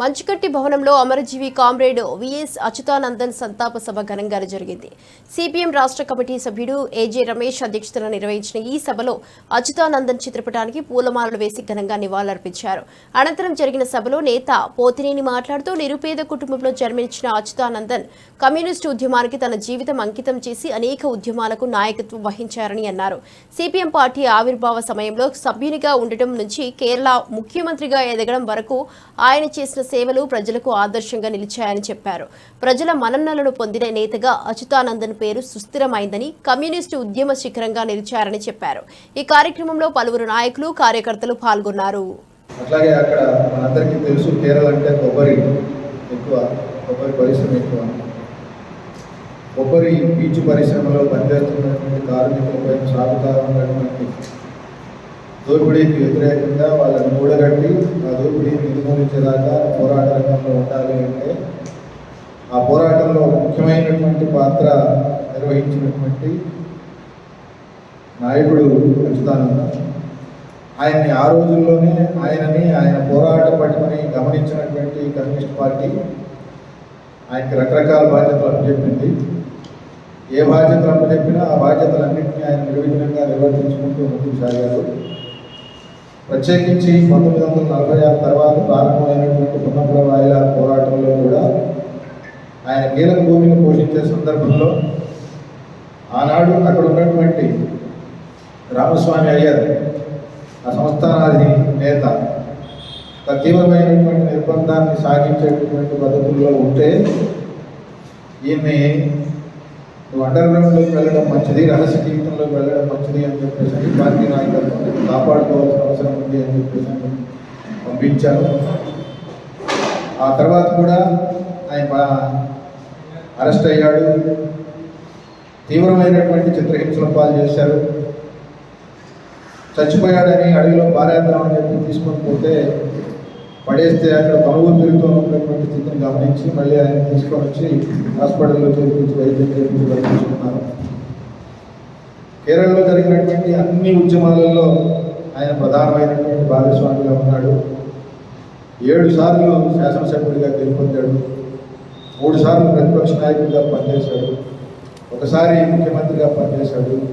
మంచుకట్టి భవనంలో అమరజీవి comrade VS Achuthanandan సంతాప సభ ఘనంగా జరిగింది. సిపిఎం రాష్ట్ర కమిటీ సభ్యుడు ఏజే రమేష్ అధ్యక్షతన నిర్వహించిన ఈ సభలో అచ్యుతానందన్ చిత్రపటానికి పూలమాలలు వేసి ఘనంగా నివాళులర్పించారు. అనంతరం జరిగిన సభలో నేత పోతినేని మాట్లాడుతూ నిరుపేద కుటుంబంలో జన్మించిన అచ్యుతానందన్ కమ్యూనిస్టు ఉద్యమానికి తన జీవితం అంకితం చేసి అనేక ఉద్యమాలకు నాయకత్వం వహించారని అన్నారు. సిపిఎం పార్టీ ఆవిర్భావ సమయంలో సభ్యునిగా ఉండటం నుంచి కేరళ ముఖ్యమంత్రిగా ఎదగడం వరకు ఆయన చేసిన సేవలు ప్రజలకు ఆదర్శంగా నిలిచాయని చెప్పారు. ప్రజల మన్ననలను పొందిన నేతగా అచ్యుతానందన్ పేరు సుస్థిరమైందని కమ్యూనిస్టు ఉద్యమ శిఖరంగా నిలిచారని చెప్పారు. ఈ కార్యక్రమంలో పలువురు నాయకులు కార్యకర్తలు పాల్గొన్నారు. అట్లాగే అక్కడ మనందరికీ తెలుసు కేరళ అంటే కొబ్బరి. ఎక్కువ కొబ్బరి పరిశ్రమ ఎక్కువ. కొబ్బరి బీచ్ పరిశ్రమలో పనిచేస్తున్నటువంటి కార్మికులపై సాగుతా ఉన్నటువంటి దోపిడీకి వ్యతిరేకంగా వాళ్ళని కూడగట్టి ఆ దోపిడీని నిర్మూలించేదాకా పోరాట రంగంలో ఉండాలి అంటే ఆ పోరాటంలో ముఖ్యమైనటువంటి పాత్ర నిర్వహించినటువంటి నాయకుడు అచ్యుతానంద ఆయన్ని ఆ రోజుల్లోనే ఆయనని ఆయన పోరాట పట్టుకుని గమనించినటువంటి కమ్యూనిస్ట్ పార్టీ ఆయనకి రకరకాల బాధ్యతలు అప్పచెప్పింది. ఏ బాధ్యతలు అప్పచెప్పినా ఆ బాధ్యతలన్నింటినీ ఆయన నిర్విఘ్నంగా నిర్వర్తించుకుంటూ ముందుకు సాగారు. ప్రత్యేకించి పంతొమ్మిది వందల నలభై ఆరు తర్వాత ప్రారంభమైనటువంటి పున్నపుల వాయిల పోరాటంలో కూడా ఆయన కీలక భూమిని పోషించే సందర్భంలో ఆనాడు అక్కడ ఉన్నటువంటి రామస్వామి అయ్యర్ ఆ సంస్థానాధి నేత తీవ్రమైనటువంటి నిర్బంధాన్ని సాగించేటటువంటి పద్ధతుల్లో ఉంటే ఈయన్ని అండర్ గ్రౌండ్లోకి వెళ్ళడం మంచిది రహస్య జీవితంలోకి వెళ్ళడం మంచిది అని చెప్పేసి పార్టీ నాయకత్వం కాపాడుకోవాల్సిన అవసరం ఉంది అని చెప్పేసి అని పంపించారు ఆ తర్వాత కూడా ఆయన అరెస్ట్ అయ్యాడు. తీవ్రమైనటువంటి చిత్రహింసలు పాలు చేశారు. చచ్చిపోయాడని అడవిలో పారేద్దామని చెప్పి తీసుకొని పోతే పడేస్తే అక్కడ కొనుగోలు తిరుగుతూ ఉన్నటువంటి స్థితిని గమనించి మళ్ళీ ఆయన తీసుకొని వచ్చి హాస్పిటల్లో చేర్పించి వైద్యం చేర్పించి బతికించుకున్నారు. కేరళలో జరిగినటువంటి అన్ని ఉద్యమాలలో ఆయన ప్రధానమైనటువంటి భాగస్వామిగా ఉన్నాడు. ఏడు సార్లు శాసనసభ్యుడిగా గెలుపొందాడు. మూడు సార్లు ప్రతిపక్ష నాయకుడిగా పనిచేశాడు. ఒకసారి ముఖ్యమంత్రిగా పనిచేశాడు.